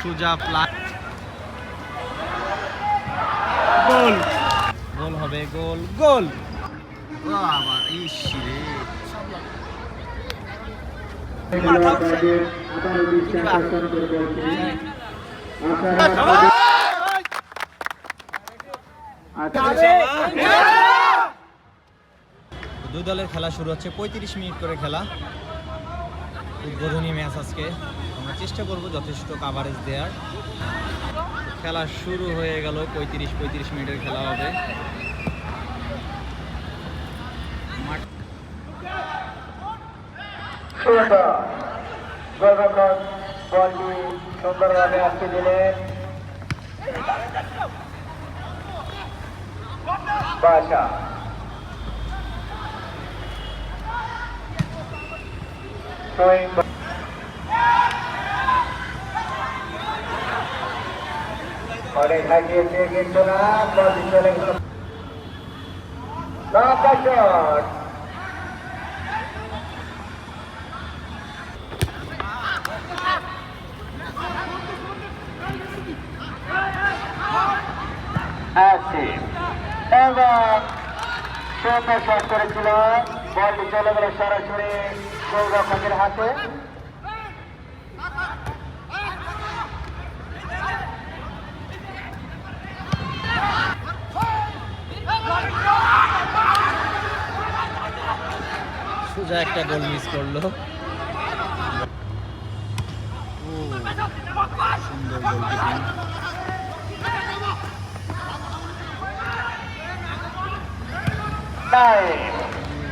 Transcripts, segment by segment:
সুজা plus গোল। গোল হবে গোল। গোল। আবার ইস দুই দলের খেলা শুরু হচ্ছে পঁয়ত্রিশ মিনিট করে খেলা। উদ্বোধনী ম্যাচ আজকে। আমরা চেষ্টা করব যথেষ্ট কাভারেজ দেওয়ার খেলা শুরু হয়ে গেল, পঁয়ত্রিশ পঁয়ত্রিশ মিনিটের খেলা হবে। সুন্দরভাবে দিলেন বাসা সুইং অনেক হাঁকিয়েছে কিন্তু না বলটি চলে গেল লম্বা শট এবং শূন্য শট করেছিল। বলটি চলে গেল সরাসরি। গোলরক্ষকের হাতে। সোজা একটা গোল মিস করল। সুন্দর গোল কিপিং।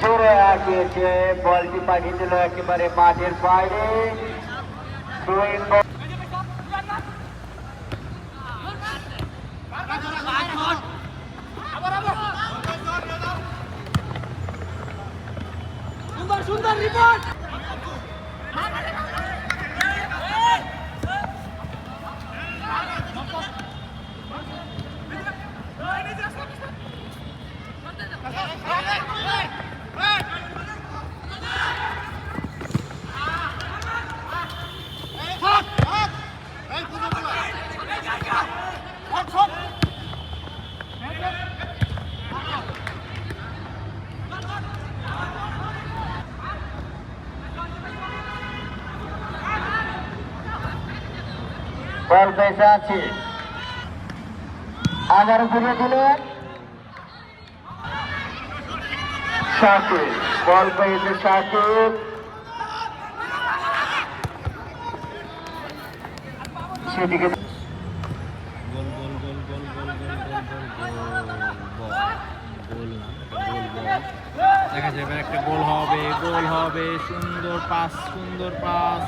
দূরে আগিয়েছে বলটি পাঠিয়েছিল একেবারে মাঠের বাইরে। বল পেয়েছে আছে আবার ঘুরে দিলে সাকিব বল পেয়েছে সাকিব সেদিকে দেখা যাবে একটা গোল হবে গোল হবে সুন্দর পাস সুন্দর পাস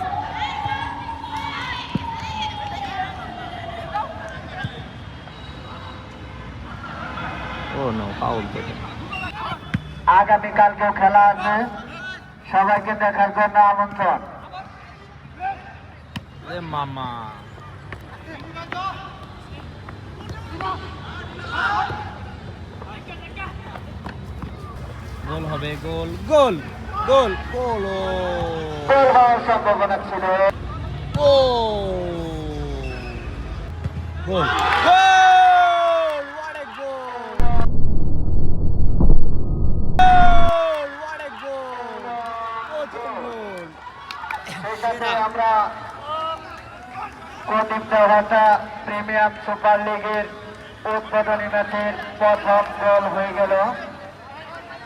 ও নো ফাউল আগামীকালকেও খেলা আছে। সবাইকে দেখার জন্য আমন্ত্রণ। মামা। গোল হবে গোল গোল গোল গোল গোল হওয়ার সম্ভাবনা ছিল। ও। গোল গোল। আমরা প্রদীপ দেওয়াটা প্রিমিয়াম সুপার লিগের উদ্বোধনী ম্যাচের প্রথম গোল হয়ে গেল।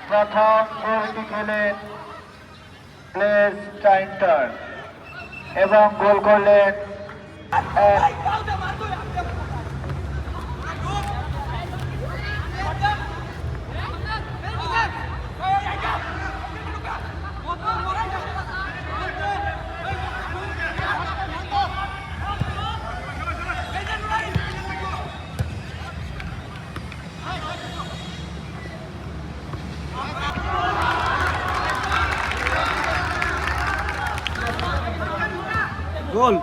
প্রথম গোলটি খেলেন প্লেস টাইন্টার এবং গোল করলেন এক গোল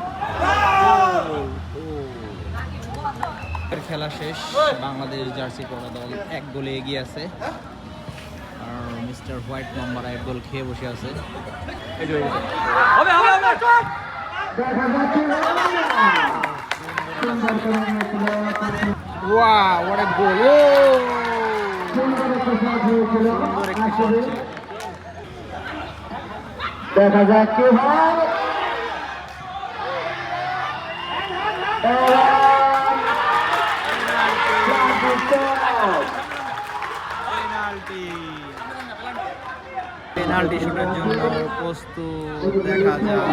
খেলা শেষ। বাংলাদেশ জার্সি পরা দল এক গোলে এগিয়ে আছে। আর মিস্টার হোয়াইট নাম্বার এক গোল খেয়ে বসে আছে। দেখা যাচ্ছে সুন্দর করে নিয়েছিল পেনাল্টি শুটের জন্য প্রস্তুত দেখা যাক।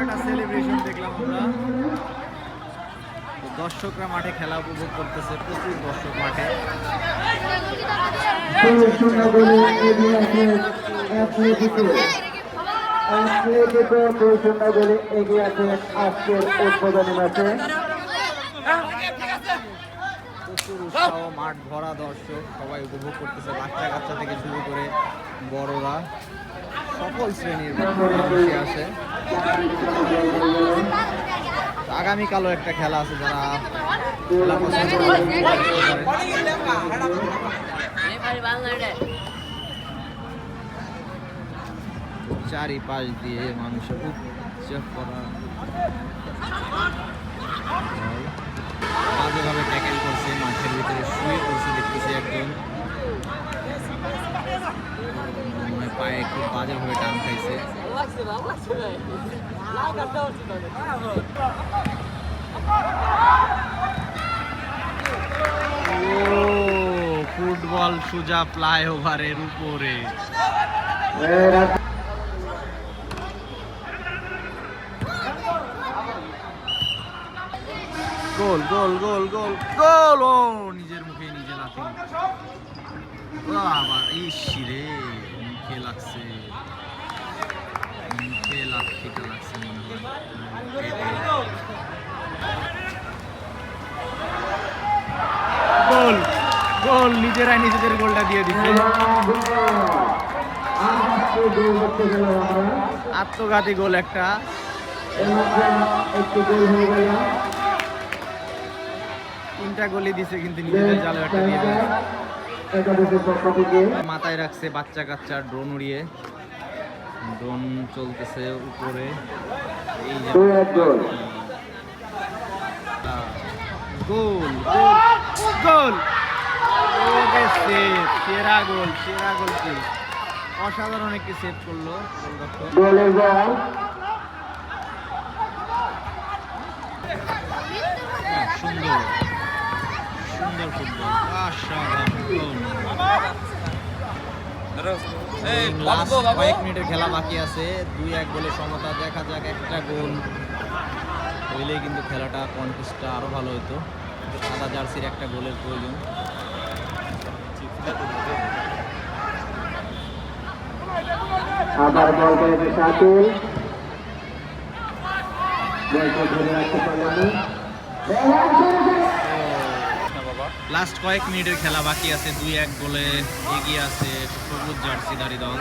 একটা সেলিব্রেশন দেখলাম দর্শকরা মাঠে খেলা উপভোগ করতেছে, প্রচুর দর্শক মাঠে। আজকের উদ্বোধনী ম্যাচে। প্রচুর মাঠ ভরা দর্শক, সবাই উপভোগ করতেছে বাচ্চা কাচ্চা থেকে শুরু করে বড়রা। সকল শ্রেণির মানুষই আসে। আগামীকালও একটা খেলা আছে যারা চারিপাশ দিয়ে মানুষের উচ্চেক করা। বাজেভাবে ট্যাকেল করছে মাঠের ভিতরে শুয়ে পড়ছে দেখতেছি একজন। পায়ে একটু বাজেভাবে টান খাইছে। ও ফুটবল সুজা ফ্লাইওভারের উপরে। গোল গোল গোল গোল গোল। ও, নিজের মুখে নিজে লাথি আবার ইস রে, মুখে লাগছে। মুখে লাথিটা লাগছে গোল গোল, নিজেরাই নিজেদের গোলটা দিয়ে দিচ্ছে। আত্মঘাতী গোল একটা। একটি গোল হয়ে গেল। তিনটা গলি দিছে কিন্তু নিজেদের জালে একটা থেকে মাথায় রাখছে বাচ্চা কাচ্চা ড্রোন উড়িয়ে। ড্রোন চলতেছে উপরে। এই যে গোল। সেরা গোল সেরা গোল কি অসাধারণ একটি সেভ করল হ্যাঁ, সুন্দর। সুন্দর ফুটবল। অসাধারণ লাস্ট কয়েক মিনিটের খেলা বাকি আছে। দুই এক গোলে সমতা দেখা যাক একটা গোল। হইলেই কিন্তু খেলাটা কন্টেস্টটা আরও ভালো হতো সাদা জার্সির একটা গোলের প্রয়োজন। আবার বল পেয়েছে শাকিল। বলটা ধরে রাখতে পারলাম লাস্ট কয়েক মিনিটের খেলা বাকি আছে দুই এক গোলে এগিয়ে আছে সবুজ জার্সিদারি দল।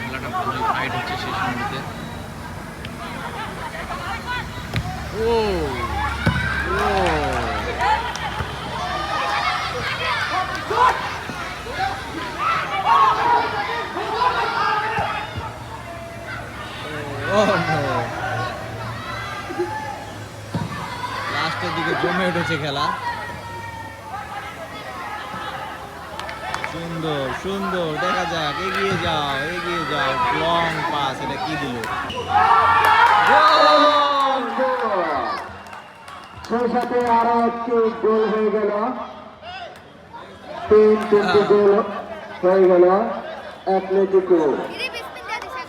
খেলাটা ভালোই ফাইট হচ্ছে শেষ মুহূর্তে ও ও ও নো জমে উঠেছে খেলা। সুন্দর সুন্দর দেখা যাক এগিয়ে যাও এগিয়ে যাও। লং পাস এটা কি দিল? সেই সাথে আরও একটি গোল হয়ে গেল। তিন তিনটি গোল হয়ে গেল। অ্যাথলেটিকো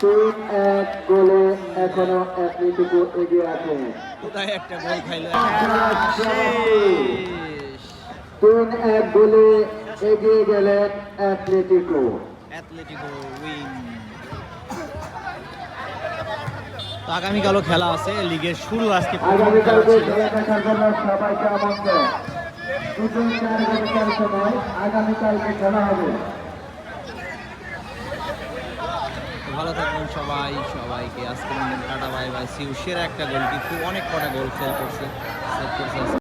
তিন এক গোলে এখনও অ্যাথলেটিকো এগিয়ে আছে। একটা গোল খাইলো? শেষ। তিন এক গোলে এগিয়ে গেলেন অ্যাথলেটিকো। Atletico win. তো আগামীকালও খেলা আছে লিগের শুরু আজকে খেলা আগামীকালকে খেলা দেখার জন্য সবাইকে আমন্ত্রণ। চার ঘণ্টার সময় আগামীকালকে খেলা হবে তো ভালো থাকবেন সবাই, সবাইকে। আজকে টাটা, বাই বাই। সিউ সেরা একটা গোল, কিন্তু অনেক কটা গোল খেল করছে। সেভ করছে।